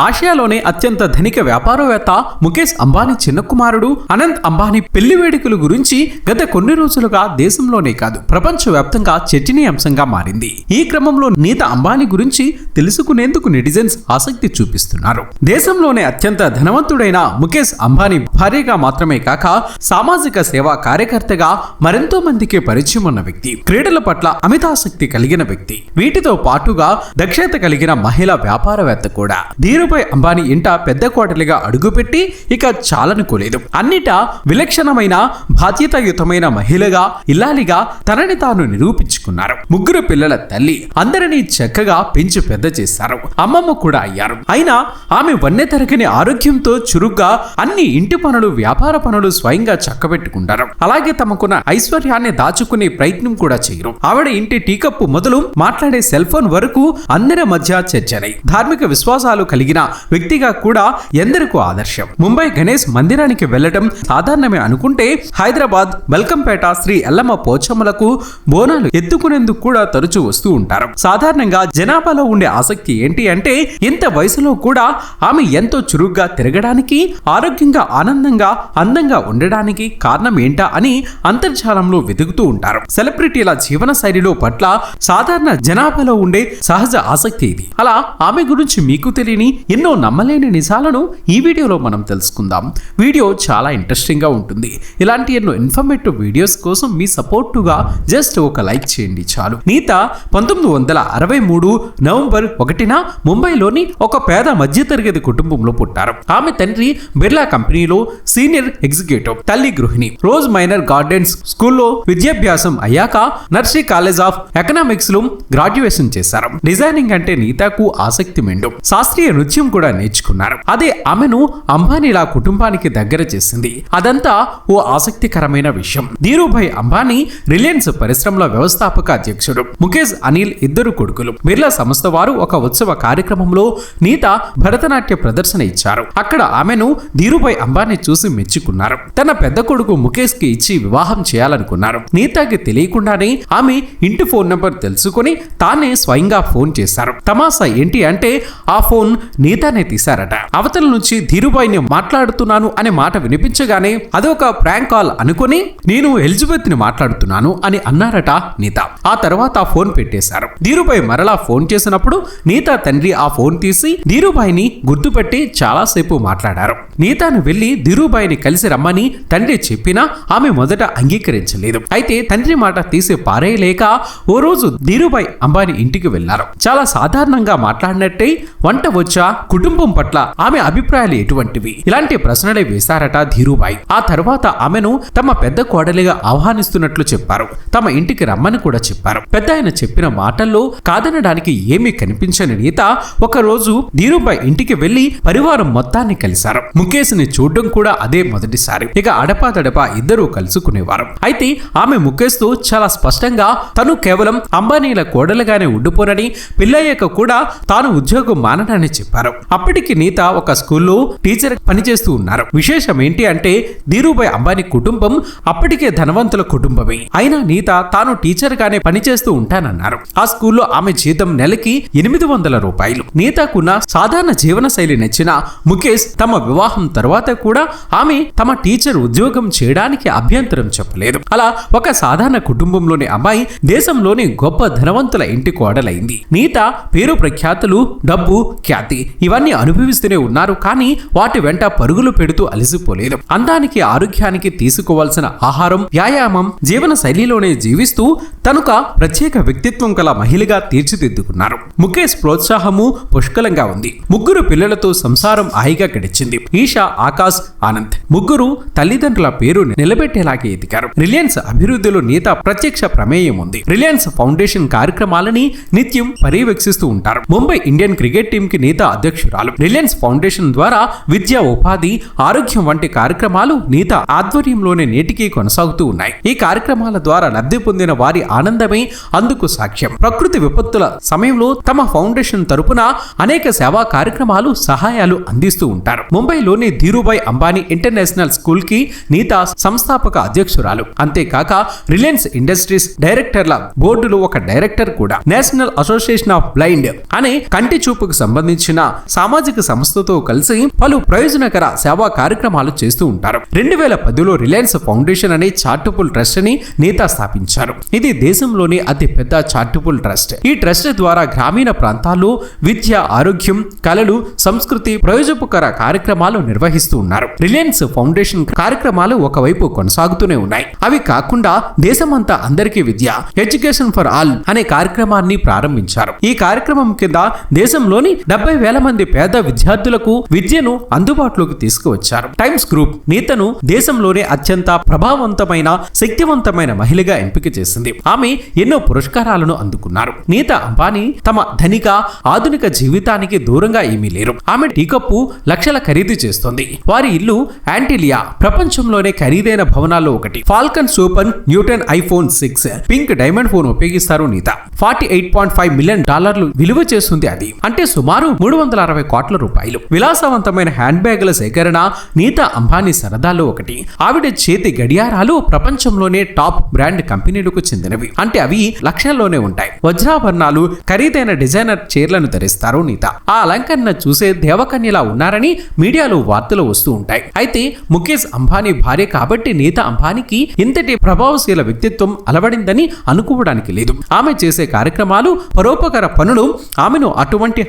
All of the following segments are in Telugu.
ఆసియాలోనే అత్యంత ధనిక వ్యాపారవేత్త ముఖేష్ అంబానీ చిన్న కుమారుడు అనంత్ అంబానీ పెళ్ళి వేడుకల గురించి గత కొన్ని రోజులుగా దేశంలోనే కాదు ప్రపంచవ్యాప్తంగా చర్చనీయాంశంగా మారింది. ఈ క్రమంలో నీత అంబానీ గురించి తెలుసుకునేందుకు నెటిజన్స్ ఆసక్తి చూపిస్తున్నారు. దేశంలోనే అత్యంత ధనవంతుడైన ముఖేష్ అంబానీ భార్యగా మాత్రమే కాక సామాజిక సేవా కార్యకర్తగా మరెంతో మందికి పరిచయం ఉన్న వ్యక్తి క్రీడల పట్ల అమితాసక్తి కలిగిన వ్యక్తి. వీటితో పాటుగా దక్షత కలిగిన మహిళా వ్యాపారవేత్త కూడా. ధీరుభాయ్ అంబానీ ఇంట పెద్ద కోటలిగా అడుగుపెట్టి ఇక చాలనుకోలేదు. అన్నిటా విలక్షణమైన బాధ్యతాయుతమైన మహిళగా ఇల్లాలిగా తనని తాను నిరూపించుకున్నారు. ముగ్గురు పిల్లల తల్లి అందరినీ చక్కగా పెంచి పెద్ద చేశారు. అమ్మమ్మ కూడా అయ్యారు. అయినా ఆమె వన్నె తరగని ఆరోగ్యంతో చురుగ్గా అన్ని ఇంటి పనులు వ్యాపార పనులు స్వయంగా చక్కబెట్టుకుంటారు. అలాగే తమకున్న ఐశ్వర్యాన్ని దాచుకునే ప్రయత్నం కూడా చేయరు. ఆవిడ ఇంటి టీకప్పు మొదలు మాట్లాడే సెల్ ఫోన్ వరకు అందరి మధ్య చర్చనై. ధార్మిక విశ్వాసాలు కలిగిన వ్యక్తిగా కూడా ఎందరికో ఆదర్శం. ముంబై గణేష్ మందిరానికి వెళ్ళడం సాధారణమే అనుకుంటే హైదరాబాద్ బల్కంపేట శ్రీ ఎల్లమ్మ పోచమ్మలకు బోనాలు ఎత్తుకునేందుకు కూడా తరచూ వస్తూ ఉంటారు. సాధారణంగా జనాభాలో ఉండే ఆసక్తి ఏంటి అంటే ఇంత వయసులో కూడా ఆమె ఎంతో చురుగ్గా తిరగడానికి ఆరోగ్యంగా ఆనందంగా అందంగా ఉండడానికి కారణం ఏంటా అని అంతర్జాలంలో వెతుకుతూ ఉంటారు. సెలబ్రిటీల జీవన శైలిలో పట్ల సాధారణ జనాభాలో ఉండే సహజ ఆసక్తి ఇది. అలా ఆమె గురించి మీకు తెలియని ఎన్నో నమ్మలేని నిజాలను ఈ వీడియోలో మనం తెలుసుకుందాం. వీడియో చాలా ఇంట్రెస్టింగ్గా ఉంటుంది. ఇలాంటి ఎన్నో ఇన్ఫర్మేటివ్ వీడియోస్ కోసం మీ సపోర్టుగా జస్ట్ ఒక లైక్ చేయండి చాలు. నీత పంతొమ్మిది వందల అరవై మూడు నవంబర్ ఒకటిన ముంబైలోని ఒక పేద మధ్యతరగతి కుటుంబంలో పుట్టారు. ఆమె తండ్రి బిర్లా కంపెనీలో సీనియర్ ఎగ్జిక్యూటివ్ తల్లి గృహిణి. రోజ్ మైనర్ గార్డెన్స్ స్కూల్లో విద్యాభ్యాసం అయ్యాక నర్సరీ కాలేజ్ ఆఫ్ ఎకనామిక్స్లో గ్రాడ్యుయేషన్ చేశారు. డిజైనింగ్ అంటే నీతాకు ఆసక్తి మెండు. శాస్త్రీయ నృత్య కూడా నేర్చుకున్నారు. అదే ఆమెను అంబానీలా కుటుంబానికి దగ్గర చేసింది. అదంతా ఓ ఆసక్తికరమైన విషయం. ధీరుభాయ్ అంబానీ రిలయన్స్ పరిశ్రమల వ్యవస్థాపక అధ్యక్షుడు. ముఖేష్ అనిల్ ఇద్దరు కొడుకులు. బిర్లా సంస్థ వారు ఒక ఉత్సవ కార్యక్రమంలో నీత భరతనాట్య ప్రదర్శన ఇచ్చారు. అక్కడ ఆమెను ధీరుభాయ్ అంబానీ చూసి మెచ్చుకున్నారు. తన పెద్ద కొడుకు ముఖేష్కి ఇచ్చి వివాహం చేయాలనుకున్నారు. నీతాకి తెలియకుండానే ఆమె ఇంటి ఫోన్ నంబర్ తెలుసుకొని తానే స్వయంగా ఫోన్ చేశారు. తమాసా ఏంటి అంటే ఆ ఫోన్ నీతానే తీశారట. అవతల నుంచి ధీరుభాయ్ని మాట్లాడుతున్నాను అనే మాట వినిపించగానే అదొక ప్రాంక్ కాల్ అనుకొని నేను ఎలిజబెత్ని మాట్లాడుతున్నాను అని అన్నారట నీత. ఆ తర్వాత ఆ ఫోన్ పెట్టేశారు. ధీరుభాయ్ మరలా ఫోన్ చేసినప్పుడు నీత తండ్రి ఆ ఫోన్ తీసి ధీరుభాయ్ని గుర్తుపెట్టి చాలాసేపు మాట్లాడారు. నీతాను వెళ్ళి ధీరుభాయ్ని కలిసి రమ్మని తండ్రి చెప్పినా ఆమె మొదట అంగీకరించలేదు. అయితే తండ్రి మాట తీసి పారేయలేక ఓ రోజు ధీరుభాయ్ అంబానీ ఇంటికి వెళ్ళారు చాలా సాధారణంగా మాట్లాడినట్టే వంట వచ్చా కుటుంబం పట్ల ఆమె అభిప్రాయాలు ఎటువంటివి? ఇలాంటి ప్రశ్నలే వేశారట ధీరుబాయి. ఆ తర్వాత ఆమెను తమ పెద్ద కోడలిగా ఆహ్వానిస్తున్నట్లు చెప్పారు. తమ ఇంటికి రమ్మని కూడా చెప్పారు. పెద్ద ఆయన చెప్పిన మాటల్లో కాదనడానికి ఏమీ కనిపించని నీత ఒక రోజు ధీరుభాయ్ ఇంటికి వెళ్ళి పరివారం మొత్తాన్ని కలిశారు. ముఖేష్ని చూడడం కూడా అదే మొదటిసారి. ఇక అడపాదడపా ఇద్దరూ కలుసుకునేవారు. అయితే ఆమె ముఖేష్తో చాలా స్పష్టంగా తను కేవలం అంబానీల కోడలుగానే ఉండిపోనని పెళ్ళయ్యాక కూడా తాను ఉద్యోగం మానడాన్ని చెప్పారు. అప్పటికి నీత ఒక స్కూల్లో టీచర్ పనిచేస్తూ ఉన్నారు. విశేషం ఏంటి అంటే ధీరుభాయ్ అంబానీ కుటుంబం అప్పటికే ధనవంతుల కుటుంబమే. అయినా నీత తాను టీచర్ గానే పనిచేస్తూ ఉంటానన్నారు. ఆ స్కూల్లో ఆమె జీతం నెలకి ఎనిమిది వందల రూపాయలు. నీతకున్న సాధారణ జీవన శైలి నచ్చిన ముఖేష్ తమ వివాహం తర్వాత కూడా ఆమె తమ టీచర్ ఉద్యోగం చేయడానికి అభ్యంతరం చెప్పలేదు. అలా ఒక సాధారణ కుటుంబంలోని అమ్మాయి దేశంలోని గొప్ప ధనవంతుల ఇంటి కోడలైంది నీత పేరు ప్రఖ్యాతులు డబ్బు ఖ్యాతి. ఇవన్నీ అనుభవిస్తూనే ఉన్నారు కానీ వాటి వెంట పరుగులు పెడుతూ అలసిపోలేదు. అందానికి ఆరోగ్యానికి తీసుకోవాల్సిన ఆహారం వ్యాయామం జీవన శైలిలోనే జీవిస్తూ తనుక ప్రత్యేక వ్యక్తిత్వం గల మహిళగా తీర్చిదిద్దుకున్నారు. ముఖేష్ ప్రోత్సాహము పుష్కలంగా ఉంది. ముగ్గురు పిల్లలతో సంసారం హాయిగా గడిచింది. ఈషా ఆకాశ్ ఆనంద్. ముగ్గురు తల్లిదండ్రుల పేరు నిలబెట్టేలాగే ఎదిగారు. రిలయన్స్ అభివృద్ధిలో నేత ప్రత్యక్ష ప్రమేయం ఉంది. రిలయన్స్ ఫౌండేషన్ కార్యక్రమాలని నిత్యం పర్యవేక్షిస్తూ ఉంటారు. ముంబై ఇండియన్ క్రికెట్ టీం కి నేత అధ్యక్షురాలు. రిలయన్స్ ఫౌండేషన్ ద్వారా విద్య ఉపాధి ఆరోగ్యం వంటి కార్యక్రమాలు నీత ఆధ్వర్యంలోనే నేటికీ కొనసాగుతూ ఉన్నాయి. ఈ కార్యక్రమాల ద్వారా లబ్ధి పొందిన వారి ఆనందమే అందుకు సాక్ష్యం. ప్రకృతి విపత్తుల సమయంలో తమ ఫౌండేషన్ తరపున అనేక సేవా కార్యక్రమాలు సహాయాలు అందిస్తూ ఉంటారు. ముంబైలోని ధీరుభాయ్ అంబానీ ఇంటర్నేషనల్ స్కూల్కి నీత సంస్థాపక అధ్యక్షురాలు. అంతేకాక రిలయన్స్ ఇండస్ట్రీస్ డైరెక్టర్ల బోర్డులో ఒక డైరెక్టర్ కూడా. నేషనల్ అసోసియేషన్ ఆఫ్ బ్లైండ్ అనే కంటి చూపుకు సంబంధించిన సామాజిక సంస్థతో కలిసి పలు ప్రయోజనకర సేవా కార్యక్రమాలు చేస్తూ ఉంటారు. రెండు వేల పదిలో రిలయన్స్ ఫౌండేషన్ అనే చార్టబుల్ ట్రస్ట్ని నేత స్థాపించారు. ఇది దేశంలోని అతి పెద్ద చార్టబుల్ ట్రస్ట్. ఈ ట్రస్ట్ ద్వారా గ్రామీణ ప్రాంతాల్లో విద్య ఆరోగ్యం కళలు సంస్కృతి ప్రయోజనకర కార్యక్రమాలు నిర్వహిస్తూ ఉన్నారు. రిలయన్స్ ఫౌండేషన్ కార్యక్రమాలు ఒకవైపు కొనసాగుతూనే ఉన్నాయి. అవి కాకుండా దేశమంతా అందరికీ విద్య ఎడ్యుకేషన్ ఫర్ ఆల్ అనే కార్యక్రమాన్ని ప్రారంభించారు. ఈ కార్యక్రమం కింద దేశంలోని డెబ్బై వేల మంది పేద విద్యార్థులకు విద్యను అందుబాటులోకి తీసుకువచ్చారు. టైమ్స్ గ్రూప్ నీతను దేశంలోనే అత్యంత ప్రభావవంతమైన శక్తివంతమైన మహిళగా ఎంపిక చేసింది. ఆమె ఎన్నో పురస్కారాలను అందుకున్నారు. నీత అంబానీ తమ ధనిక ఆధునిక జీవితానికి దూరంగా ఏమీ లేరు. ఆమె టీకప్పు లక్షల ఖరీదు చేస్తోంది. వారి ఇల్లు యాంటిలియా ప్రపంచంలోనే ఖరీదైన భవనాల్లో ఒకటి. Falcon super Newton iPhone six. Pink diamond phone ఉపయోగిస్తారు Nita. Forty eight point five million డాలర్లు విలువ చేస్తుంది అది. అంటే సుమారు మూడు వందల అరవై కోట్ల రూపాయలు. విలాసవంతమైన హ్యాండ్ బ్యాగుల సేకరణ నీతా అంబానీ సరదాలో ఒకటి. ఆవిడ చేతి గడియారాలు ప్రపంచంలోనే టాప్ బ్రాండ్ కంపెనీలకు చెందినవి. అంటే అవి లక్షల్లోనే ఉంటాయి. వజ్రాభరణాలు ఖరీదైన డిజైనర్ చీరలను ధరిస్తారు నీత. ఆ అలంకరణ చూసే దేవకన్యలా ఉన్నారని మీడియాలో వార్తలు వస్తూ ఉంటాయి. అయితే ముఖేష్ అంబానీ భార్య కాబట్టి నీత అంబానీకి ఇంతటి ప్రభావశీల వ్యక్తిత్వం అలవడిందని అనుకోవడానికి లేదు. ఆమె చేసే కార్యక్రమాలు పరోపకార పనులు ఆమెను అటువంటి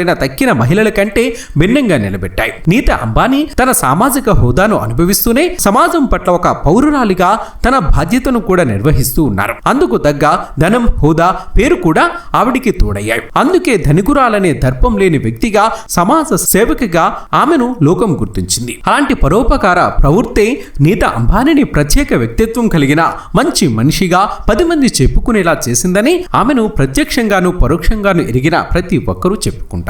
ఐశ్వర్యవంతులైన తక్కిన మహిళల కంటే భిన్నంగా నిలబెట్టాయి. నీత అంబానీ తన సామాజిక హోదాను అనుభవిస్తూనే సమాజం పట్ల ఒక పౌరురాలిగా తన బాధ్యతను కూడా నిర్వహిస్తూ ఉన్నారు. అందుకు తగ్గ ధనం హోదా పేరు కూడా ఆవిడికి తోడయ్యాయి. అందుకే ధనికురాలనే దర్పం లేని వ్యక్తిగా సమాజ సేవకిగా ఆమెను లోకం గుర్తించింది. అలాంటి పరోపకార ప్రవృత్తే నీత అంబానీని ప్రత్యేక వ్యక్తిత్వం కలిగిన మంచి మనిషిగా పది మంది చెప్పుకునేలా చేసిందని ఆమెను ప్రత్యక్షంగాను పరోక్షంగాను ఎరిగిన ప్రతి ఒక్కరూ చెప్పుకుంటారు.